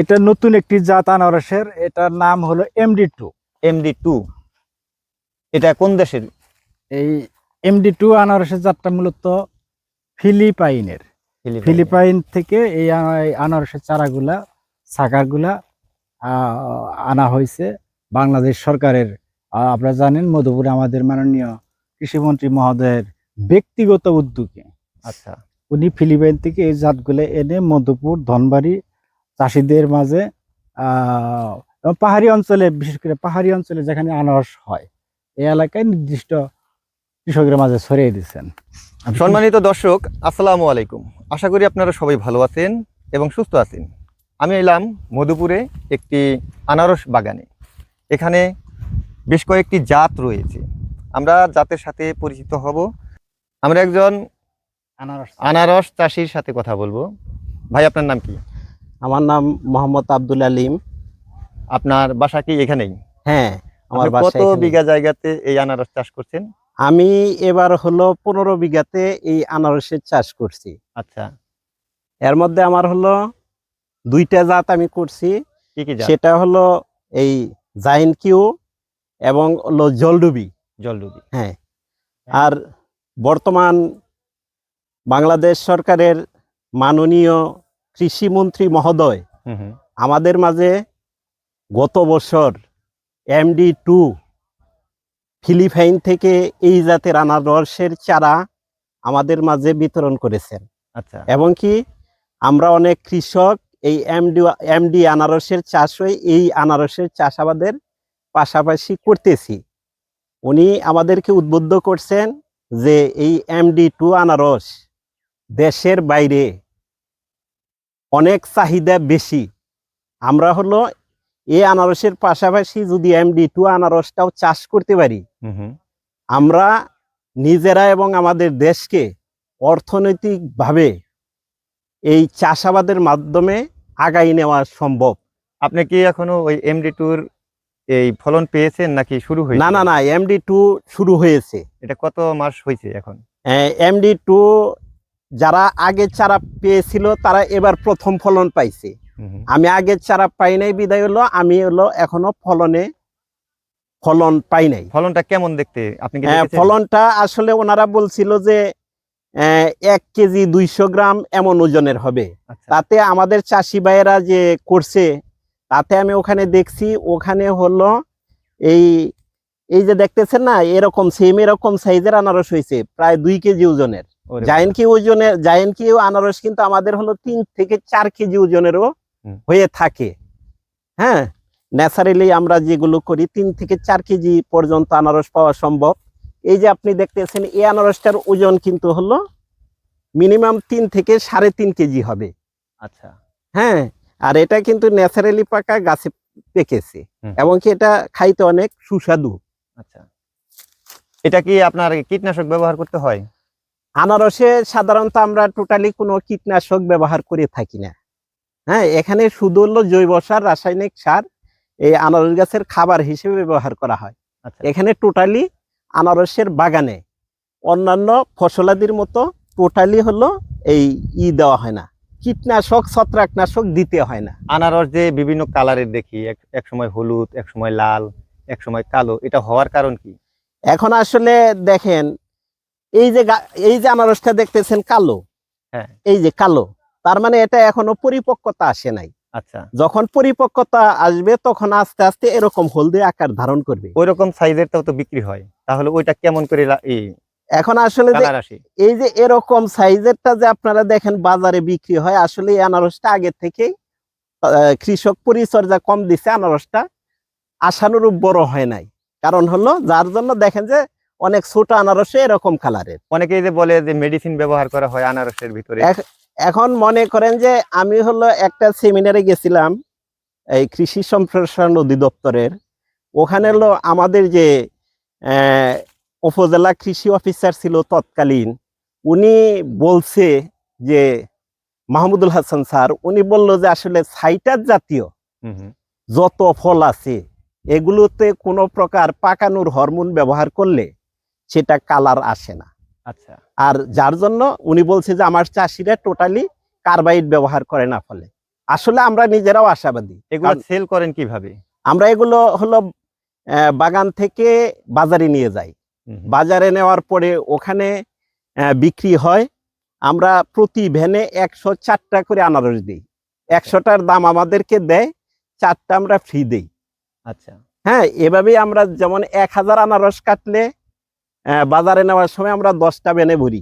এটা নতুন একটি জাত আনারসের এটার নাম হলো এমডি টু এমডি টু এটা কোন দেশের? এই এমডি টু আনারসের জাতটা মূলত ফিলিপাইনের। ফিলিপাইন থেকে এই আনারসের চারাগুলা সাকারগুলা আনা হয়েছে বাংলাদেশ সরকারের। আপনারা জানেন মধুপুরে আমাদের মাননীয় কৃষিমন্ত্রী মহোদয়ের ব্যক্তিগত উদ্যোগে। আচ্ছা। উনি ফিলিপাইন থেকে এই জাতগুলো এনে মধুপুর ধনবাড়ি চাষিদের মাঝে পাহাড়ি অঞ্চলে বিশেষ করে পাহাড়ি অঞ্চলে যেখানে আনারস হয় এই এলাকায় নির্দিষ্ট কৃষকের মাঝে ছড়িয়ে দিচ্ছেন সম্মানিত দর্শক আসসালামু আলাইকুম। আশা করি আপনারা সবাই ভালো আছেন এবং সুস্থ আছেন। আমি এলাম মধুপুরে একটি আনারস বাগানে। এখানে বেশ কয়েকটি জাত রয়েছে। আমরা জাতের সাথে পরিচিত হব। আমরা একজন আনারস আনারস চাষির সাথে কথা বলব। ভাই আপনার নাম কি? আমার নাম মোহাম্মদ আব্দুল আলিম। আপনার বাসা কি এখানেই? হ্যাঁ আমার কত বিঘা জায়গাতে এই আনারস চাষ করছেন? আমি এবার হলো পনেরো বিঘাতে এই আনারসের চাষ করছি। আচ্ছা। এর মধ্যে আমার হলো দুইটা জাত আমি করছি। সেটা হলো এই জাইন কিউ এবং হলো জলডুবি। জলডুবি। হ্যাঁ। আর বর্তমান বাংলাদেশ সরকারের মাননীয় কৃষিমন্ত্রী মহোদয় আমাদের মাঝে গত বছর এমডি টু ফিলিপাইন থেকে এই জাতের আনারসের চারা আমাদের মাঝে বিতরণ করেছেন। আচ্ছা। এবং কি আমরা অনেক কৃষক এই এমডি এমডি আনারসের চাষ হয়ে এই আনারসের চাষাবাদের পাশাপাশি করতেছি। উনি আমাদেরকে উদ্বুদ্ধ করছেন যে এই এমডি টু আনারস দেশের বাইরে অনেক চাহিদা বেশি। আমরা হলো এই আনারসের পাশাপাশি যদি এমডি টু আনারসটাও চাষ করতে পারি আমরা নিজেরা এবং আমাদের দেশকে অর্থনৈতিকভাবে এই চাষাবাদের মাধ্যমে আগাই নেওয়া সম্ভব। আপনি কি এখনও ওই এমডি টুর এই ফলন পেয়েছেন নাকি শুরু হয়েছে? না না না এমডি টু শুরু হয়েছে। এটা কত মাস হয়েছে এখন? এমডি টু যারা আগে চারা পেয়েছিল তারা এবার প্রথম ফলন পাইছে। আমি আগে চারা পাই নাই বিদায় হলো আমি হলো এখনও ফলনে ফলন পাই নাই। ফলনটা কেমন দেখতে? আপনি হ্যাঁ? ফলনটা আসলে ওনারা বলছিল যে এক কেজি দুইশো গ্রাম এমন ওজনের হবে। আচ্ছা। তাতে আমাদের চাষি ভাইয়েরা যে করছে তাতে আমি ওখানে দেখছি ওখানে হলো এই এই যে দেখতেছেন না এরকম সেম এরকম সাইজের আনারস হয়েছে প্রায় দুই কেজি ওজনের। জায়েন্ট কি ওজনের জায়েন্ট কি আনারস কিন্তু আমাদের হলো তিন থেকে চার কেজি ওজনেরও হয়ে থাকে। হ্যাঁ? ন্যাচারালি আমরা যেগুলো করি তিন থেকে চার কেজি পর্যন্ত আনারস পাওয়া সম্ভব। এই যে আপনি দেখতেছেন এই আনারসটার ওজন কিন্তু হলো মিনিমাম তিন থেকে সাড়ে তিন কেজি হবে। আচ্ছা। হ্যাঁ? আর এটা কিন্তু ন্যাচারালি পাকা গাছে পেকেছে। এবং কি এটা খাইতে অনেক সুস্বাদু। আচ্ছা। এটা কি আপনার কীটনাশক ব্যবহার করতে হয়? আনারসে সাধারণত আমরা টোটালি কোনো কীটনাশক ব্যবহার করে থাকি না। হ্যাঁ এখানে শুধু হলো জৈব সার রাসায়নিক সার এই আনারস গাছের খাবার হিসেবে ব্যবহার করা হয়। আচ্ছা। এখানে টোটালি আনারসের বাগানে অন্যান্য ফসলাদির মতো টোটালি হলো এই ই দেওয়া হয় না। কীটনাশক ছত্রাকনাশক দিতে হয় না। আনারস যে বিভিন্ন কালারের দেখি এক এক সময় হলুদ এক সময় লাল এক সময় কালো এটা হওয়ার কারণ কি? এখন আসলে দেখেন এই যে এই যে আনারসটা দেখতেছেন কালো হ্যাঁ। এই যে কালো তার মানে এটা এখনও পরিপক্কতা আসে নাই। আচ্ছা। যখন পরিপক্কতা আসবে তখন আস্তে আস্তে এরকম হলদে আকার ধারণ করবে। ওই রকম সাইজেরটাও তো বিক্রি হয়। তাহলে ওইটা কেমন করে এখন আসলে এই যে এরকম সাইজেরটা যে আপনারা দেখেন বাজারে বিক্রি হয় আসলে এই আনারসটা আগে থেকেই আহ, কৃষক পরিচর্যা কম দিছে আনারসটা আশানুরূপ বড় হয় নাই। কারণ হলো যার জন্য দেখেন যে অনেক ছোট আনারসে এরকম কালারের। অনেকেই যে বলে যে মেডিসিন ব্যবহার করা হয় আনারসের ভিতরে। এখন মনে করেন যে আমি হলো একটা সেমিনারে গেছিলাম এই কৃষি সম্প্রসারণ অধিদপ্তরের। ওখানে হলো আমাদের যে উপজেলা কৃষি অফিসার ছিল তৎকালীন উনি বলছে যে মাহমুদুল হাসান স্যার উনি বলল যে আসলে সাইটার জাতীয়। যত ফল আছে এগুলোতে কোনো প্রকার পাকানোর হরমোন ব্যবহার করলে সেটা কালার আসে না। আচ্ছা। আর যার জন্য উনি বলছে যে আমার চাষিরা টোটালি কার্বাইড ব্যবহার করে না ফলে। আসলে আমরা নিজেরাও আশাবাদী। এগুলো সেল করেন কীভাবে? আমরা এগুলো হলো বাগান থেকে বাজারে নিয়ে যাই। বাজারে নেওয়ার পরে ওখানে বিক্রি হয়। আমরা প্রতি ভ্যানে একশো চারটা করে আনারস দিই। একশোটার দাম আমাদেরকে দেয় চারটা আমরা ফ্রি দিই। আচ্ছা। হ্যাঁ এভাবেই আমরা যেমন এক হাজার আনারস কাটলে বাজারে নেওয়ার সময় আমরা দশটা ভ্যানে ভরি।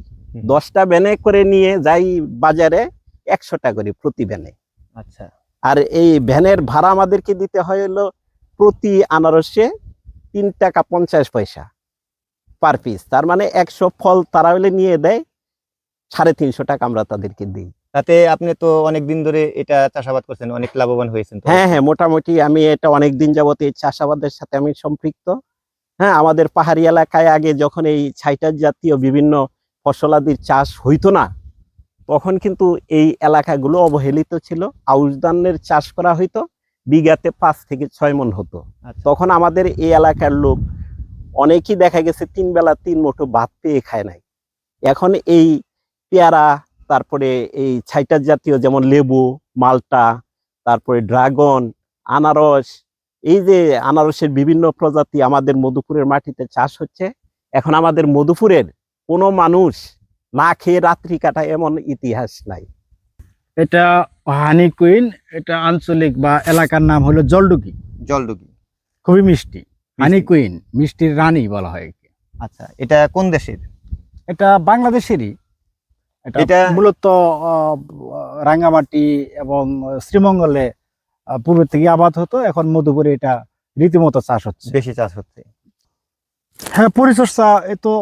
দশটা ভ্যানে করে নিয়ে যাই বাজারে একশোটা করে প্রতি ভ্যানে আচ্ছা। আর এই ভ্যানের ভাড়া আমাদেরকে দিতে হয় হলো প্রতি আনারসে তিন টাকা পঞ্চাশ পয়সা পার পিস তার মানে একশো ফল তারা হলে নিয়ে দেয় সাড়ে তিনশো টাকা আমরা তাদেরকে দিই। তাতে আপনি তো অনেক দিন ধরে এটা চাষাবাদ করছেন অনেক লাভবান হয়েছেন হ্যাঁ হ্যাঁ মোটামুটি আমি এটা অনেক দিন যাবত এই চাষাবাদের সাথে আমি সম্পৃক্ত। হ্যাঁ আমাদের পাহাড়ি এলাকায় আগে যখন এই ছাইটার জাতীয় বিভিন্ন ফসলাদির চাষ হইতো না তখন কিন্তু এই এলাকাগুলো অবহেলিত ছিল। আউশ ধানের চাষ করা হইতো বিঘাতে পাঁচ থেকে ছয় মন হতো। আচ্ছা। তখন আমাদের এই এলাকার লোক অনেকেই দেখা গেছে তিন বেলা তিন মুঠো ভাত পেয়ে খায় নাই। এখন এই পেয়ারা তারপরে এই ছাইটার জাতীয় যেমন লেবু মালটা তারপরে ড্রাগন আনারস এই যে আনারসের বিভিন্ন প্রজাতি আমাদের মধুপুরের মাটিতে চাষ হচ্ছে এখন আমাদের মধুপুরের কোনো মানুষ না খেয়ে রাত্রি কাটায় এমন ইতিহাস নাই। এটা হানি কুইন এটা আঞ্চলিক বা এলাকার নাম হলো জলডুকি। জলডুগি খুবই মিষ্টি। হানি কুইন মিষ্টির রানী বলা হয় একে। আচ্ছা এটা কোন দেশের? এটা বাংলাদেশেরই। এটা মূলত আহ, রাঙ্গামাটি এবং শ্রীমঙ্গলে পূর্ব থেকে আবাদ হতো এখন মধুপুরে এটা রীতিমতো চাষ হচ্ছে। বেশি চাষ হচ্ছে। হ্যাঁ পরিচর্যা এ তো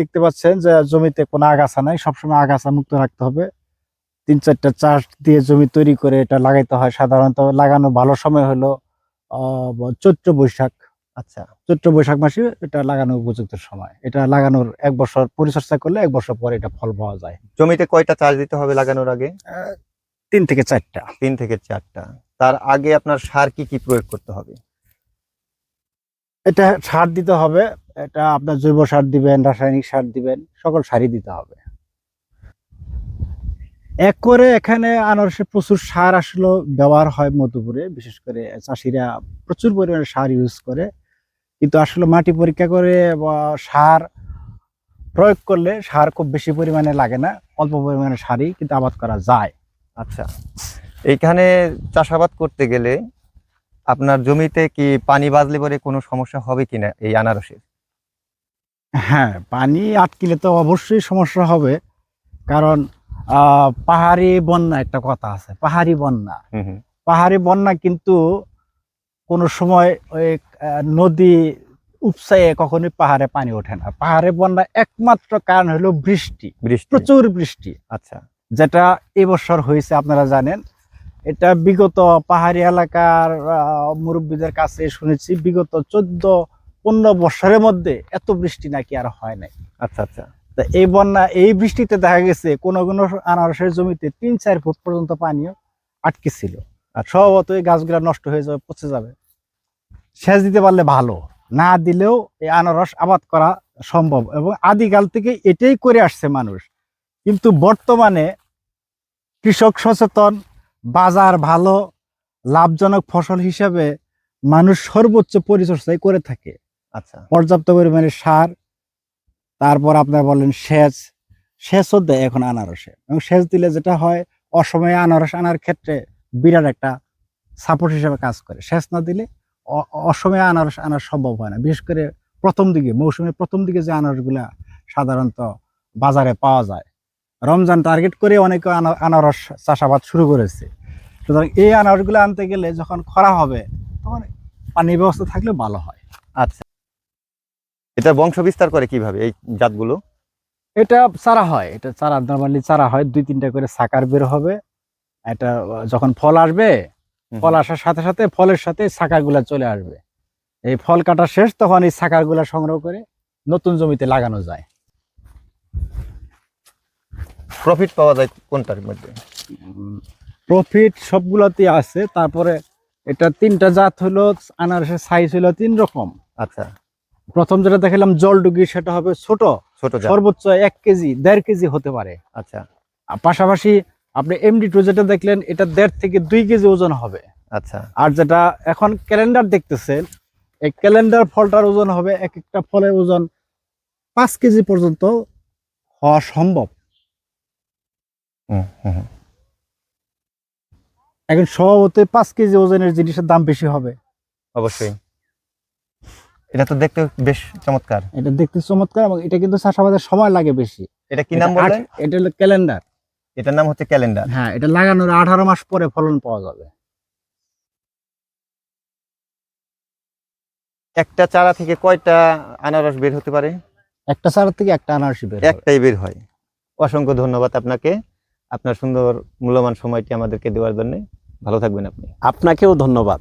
দেখতে পাচ্ছেন যে জমিতে কোনো আগাছা নাই সবসময় আগাছা মুক্ত রাখতে হবে। তিন চারটা চাষ দিয়ে জমি তৈরি করে এটা লাগাইতে হয়। সাধারণত লাগানো ভালো সময় হলো আহ, চৈত্র বৈশাখ। আচ্ছা। চৈত্র বৈশাখ মাসে এটা লাগানোর উপযুক্ত সময়। এটা লাগানোর এক বছর পরিচর্যা করলে এক বছর পরে এটা ফল পাওয়া যায়। জমিতে কয়টা চাষ দিতে হবে লাগানোর আগে? তিন থেকে চারটা। তিন থেকে চারটা। তার আগে আপনার সার কি কি প্রয়োগ করতে হবে? এটা সার দিতে হবে এটা আপনার জৈব সার দিবেন রাসায়নিক সার দিবেন সকল সারই দিতে হবে। এক করে এখানে আনারসে প্রচুর সার আসলে ব্যবহার হয় মধুপুরে বিশেষ করে চাষিরা প্রচুর পরিমাণে সার ইউজ করে। কিন্তু আসলে মাটি পরীক্ষা করে বা সার প্রয়োগ করলে সার খুব বেশি পরিমাণে লাগে না অল্প পরিমাণে সারই কিন্তু আবাদ করা যায়। আচ্ছা। এইখানে চাষাবাদ করতে গেলে আপনার জমিতে কি পানি বাজলে পরে কোনো সমস্যা হবে কিনা এই আনারসের? হ্যাঁ পানি আটকিলে তো অবশ্যই সমস্যা হবে। কারণ পাহাড়ি বন্যা একটা কথা আছে পাহাড়ি বন্যা। পাহাড়ি বন্যা কিন্তু কোনো সময় ওই নদী উপসায়ে কখনোই পাহাড়ে পানি ওঠে না। পাহাড়ে বন্যা একমাত্র কারণ হলো বৃষ্টি। বৃষ্টি। প্রচুর বৃষ্টি। আচ্ছা। যেটা এবছর হয়েছে আপনারা জানেন। এটা বিগত পাহাড়ি এলাকার মুরব্বীদের কাছে শুনেছি বিগত চোদ্দ পনেরো বছরের মধ্যে এত বৃষ্টি নাকি আর হয় নাই। আচ্ছা আচ্ছা। তা এই বন্যা এই বৃষ্টিতে দেখা গেছে কোন কোন আনারসের জমিতে তিন চার ফুট পর্যন্ত পানিও আটকে ছিল আর স্বভাবত এই গাছগুলা নষ্ট হয়ে যাবে পচে যাবে। সেচ দিতে পারলে ভালো না দিলেও এই আনারস আবাদ করা সম্ভব। এবং আদিকাল থেকে এটাই করে আসছে মানুষ। কিন্তু বর্তমানে কৃষক সচেতন বাজার ভালো লাভজনক ফসল হিসাবে মানুষ সর্বোচ্চ পরিচর্যাই করে থাকে। আচ্ছা। পর্যাপ্ত পরিমাণে সার তারপর আপনার বলেন সেচ। সেচও দেয় এখন আনারসে। এবং সেচ দিলে যেটা হয় অসময়ে আনারস আনার ক্ষেত্রে বিরাট একটা সাপোর্ট হিসেবে কাজ করে। সেচ না দিলে অসময়ে আনারস আনা সম্ভব হয় না। বিশেষ করে প্রথম দিকে মৌসুমের প্রথম দিকে যে আনারসগুলা সাধারণত বাজারে পাওয়া যায়। রমজান টার্গেট করে অনেকে আনারস চাষাবাদ শুরু করেছে। সুতরাং এই আনারসগুলো আনতে গেলে যখন খরা হবে তখন পানির ব্যবস্থা থাকলে ভালো হয়। আচ্ছা। এটা বংশ বিস্তার করে কীভাবে এই জাতগুলো? এটা চারা হয় এটা চারা নর্মালি চারা হয় দুই তিনটা করে সাকার বের হবে। এটা যখন ফল আসবে ফল আসার সাথে সাথে ফলের সাথে সাকারগুলা চলে আসবে। এই ফল কাটা শেষ তখন এই সাকারগুলা সংগ্রহ করে নতুন জমিতে লাগানো যায়। প্রফিট পাওয়া যায় কোনটার মধ্যে? প্রফিট সবগুলোতেই আছে তারপরে এটা তিনটা জাত হলো আনারসের সাইজ হলো তিন রকম। আচ্ছা। প্রথম যেটা দেখালাম জলডুগি সেটা হবে ছোট। ছোট সর্বোচ্চ এক কেজি দেড় কেজি হতে পারে। আচ্ছা। আর পাশাপাশি আপনি এমডি টু যেটা দেখলেন এটা দেড় থেকে দুই কেজি ওজন হবে। আচ্ছা। আর যেটা এখন ক্যালেন্ডার দেখতেছেন এই ক্যালেন্ডার ফলটার ওজন হবে এক একটা ফলের ওজন পাঁচ কেজি পর্যন্ত হওয়া সম্ভব। এখন স্বভাবতই পাঁচ কেজি ওজনের জিনিসের দাম বেশি হবে। অবশ্যই। এটা তো দেখতে বেশ চমৎকার। এটা দেখতে চমৎকার এবং এটা কিন্তু চাষাবাদের সময় লাগে বেশি। এটা কি নাম বললেন? এটা হলো ক্যালেন্ডার। এটার নাম হচ্ছে ক্যালেন্ডার। হ্যাঁ এটা লাগানোর আঠারো মাস পরে ফলন পাওয়া যাবে। একটা চারা থেকে কয়টা আনারস বের হতে পারে? একটা চারা থেকে একটা আনারসি বের একটাই বের হয়। অসংখ্য ধন্যবাদ আপনাকে। আপনার সুন্দর মূল্যবান সময়টি আমাদেরকে দেওয়ার জন্য। ভালো থাকবেন আপনি। আপনাকেও ধন্যবাদ।